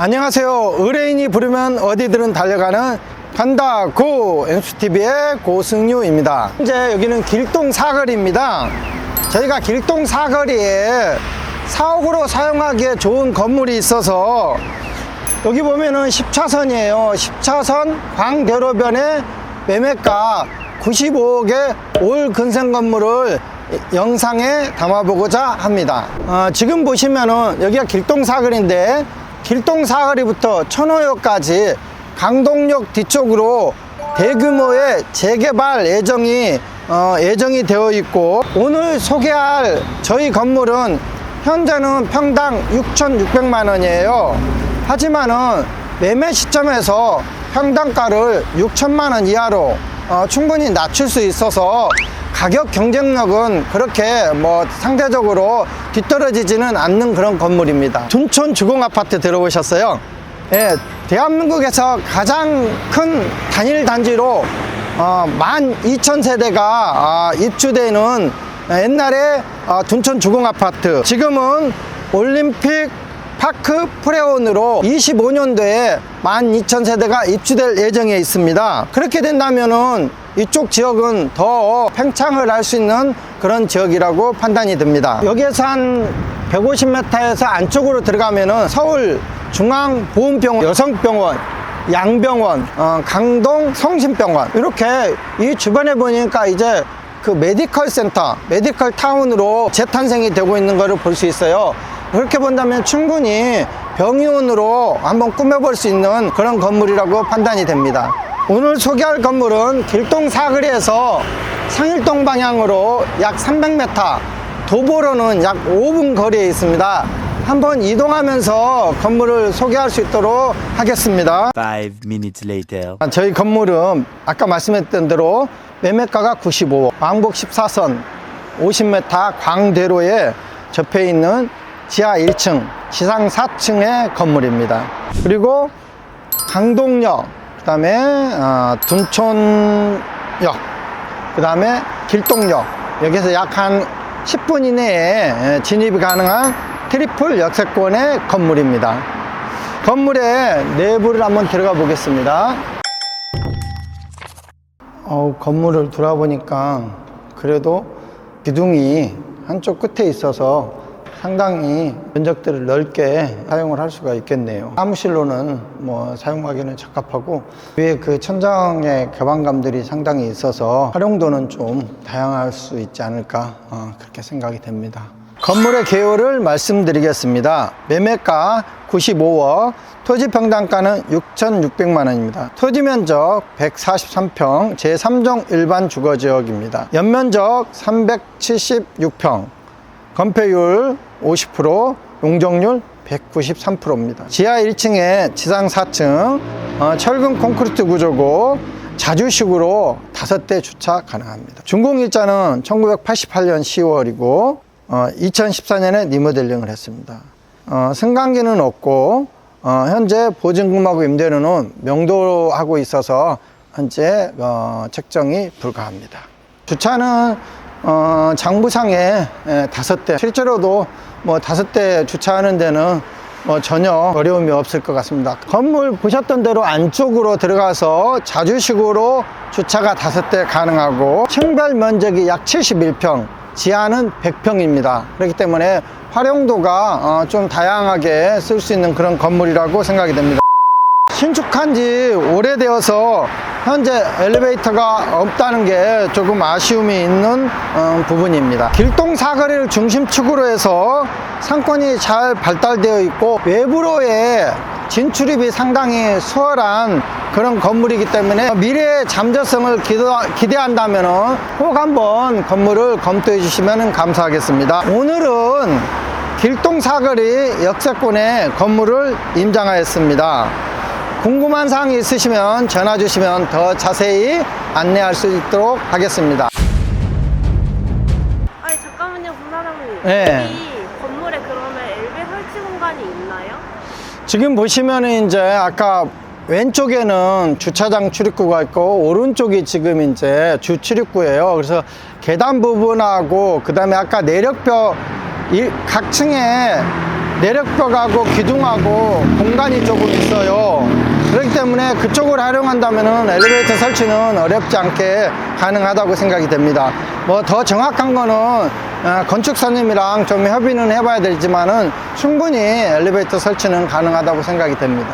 안녕하세요. 의뢰인이 부르면 어디든 달려가는 간다 고 NCTV의 고승유입니다. 현재 여기는 길동 사거리입니다. 저희가 길동 사거리에 사옥으로 사용하기에 좋은 건물이 있어서 여기 보면은 10차선이에요. 10차선 광대로변에 매매가 95억의 올 근생 건물을 영상에 담아보고자 합니다. 어, 지금 보시면은 여기가 길동 사거리인데 길동 사거리부터 천호역까지 강동역 뒤쪽으로 대규모의 재개발 예정이 어, 예정이 되어 있고 오늘 소개할 저희 건물은 현재는 평당 6,600만 원이에요. 하지만은 매매 시점에서 평당가를 6천만 원 이하로 어, 충분히 낮출 수 있어서 가격 경쟁력은 그렇게 뭐 상대적으로 뒤떨어지지는 않는 그런 건물입니다. 둔촌 주공 아파트 들어보셨어요? 예, 대한민국에서 가장 큰 단일 단지로 어, 12,000세대가 아, 입주되는 옛날에 어, 둔촌 주공 아파트 지금은 올림픽 파크 프레온으로 25년도에 12,000세대가 입주될 예정에 있습니다. 그렇게 된다면은 이쪽 지역은 더 팽창을 할 수 있는 그런 지역이라고 판단이 듭니다. 여기에서 한 150m에서 안쪽으로 들어가면은 서울 중앙보훈병원, 여성병원, 양병원, 어, 강동 성심병원 이렇게 이 주변에 보니까 이제 그 메디컬 센터, 메디컬 타운으로 재탄생이 되고 있는 것을 볼 수 있어요. 그렇게 본다면 충분히 병의원으로 한번 꾸며볼 수 있는 그런 건물이라고 판단이 됩니다. 오늘 소개할 건물은 길동 사거리에서 상일동 방향으로 약 300m, 도보로는 약 5분 거리에 있습니다. 한번 이동하면서 건물을 소개할 수 있도록 하겠습니다. Five minutes later. 아, 저희 건물은 아까 말씀했던 대로 매매가가 95억, 왕복 14선, 50m 광대로에 접해 있는 지하 1층, 지상 4층의 건물입니다. 그리고 강동역, 그 다음에 어, 둔촌역, 그 다음에 길동역, 여기서 약 한 10분 이내에 진입이 가능한 트리플 역세권의 건물입니다. 건물의 내부를 한번 들어가 보겠습니다. 어, 건물을 돌아보니까 그래도 기둥이 한쪽 끝에 있어서 상당히 면적들을 넓게 사용을 할 수가 있겠네요. 사무실로는 뭐 사용하기는 적합하고 위에 그 천장의 개방감들이 상당히 있어서 활용도는 좀 다양할 수 있지 않을까 어, 그렇게 생각이 됩니다. 건물의 개요를 말씀드리겠습니다. 매매가 95억, 토지 평당가는 6,600만 원입니다. 토지 면적 143평, 제3종 일반 주거 지역입니다. 연면적 376평, 건폐율 50%, 용적률 193%입니다. 지하 1층에 지상 4층, 어, 철근 콘크리트 구조고 자주식으로 다섯 대 주차 가능합니다. 준공 일자는 1988년 10월이고 어, 2014년에 리모델링을 했습니다. 어, 승강기는 없고 어, 현재 보증금하고 임대료는 명도하고 있어서 현재 어, 책정이 불가합니다. 주차는 어, 장부상에 에, 다섯 대 실제로도 뭐 다섯 대 주차하는 데는 뭐 전혀 어려움이 없을 것 같습니다. 건물 보셨던 대로 안쪽으로 들어가서 자주식으로 주차가 다섯 대 가능하고 층별 면적이 약 71평, 지하는 100평입니다. 그렇기 때문에 활용도가 어, 좀 다양하게 쓸 수 있는 그런 건물이라고 생각이 됩니다. 신축한 지 오래되어서 현재 엘리베이터가 없다는 게 조금 아쉬움이 있는 어, 부분입니다. 길동 사거리를 중심축으로 해서 상권이 잘 발달되어 있고 외부로의 진출입이 상당히 수월한 그런 건물이기 때문에 미래의 잠재성을 기대, 한다면 꼭 한번 건물을 검토해 주시면 감사하겠습니다. 오늘은 길동 사거리 역세권의 건물을 임장하였습니다. 궁금한 사항이 있으시면 전화 주시면 더 자세히 안내할 수 있도록 하겠습니다. 아니 잠깐만요, 분사장님. 네. 이 건물에 그러면 엘베 설치 공간이 있나요? 지금 보시면은 이제 아까 왼쪽에는 주차장 출입구가 있고 오른쪽이 지금 이제 주 출입구예요. 그래서 계단 부분하고 그다음에 아까 내력벽 이- 각 층에 내력벽하고 기둥하고 공간이 조금 있어요. 그렇기 때문에 그쪽을 활용한다면 엘리베이터 설치는 어렵지 않게 가능하다고 생각이 됩니다. 뭐 더 정확한 거는 어, 건축사님이랑 좀 협의는 해봐야 되지만은 충분히 엘리베이터 설치는 가능하다고 생각이 됩니다.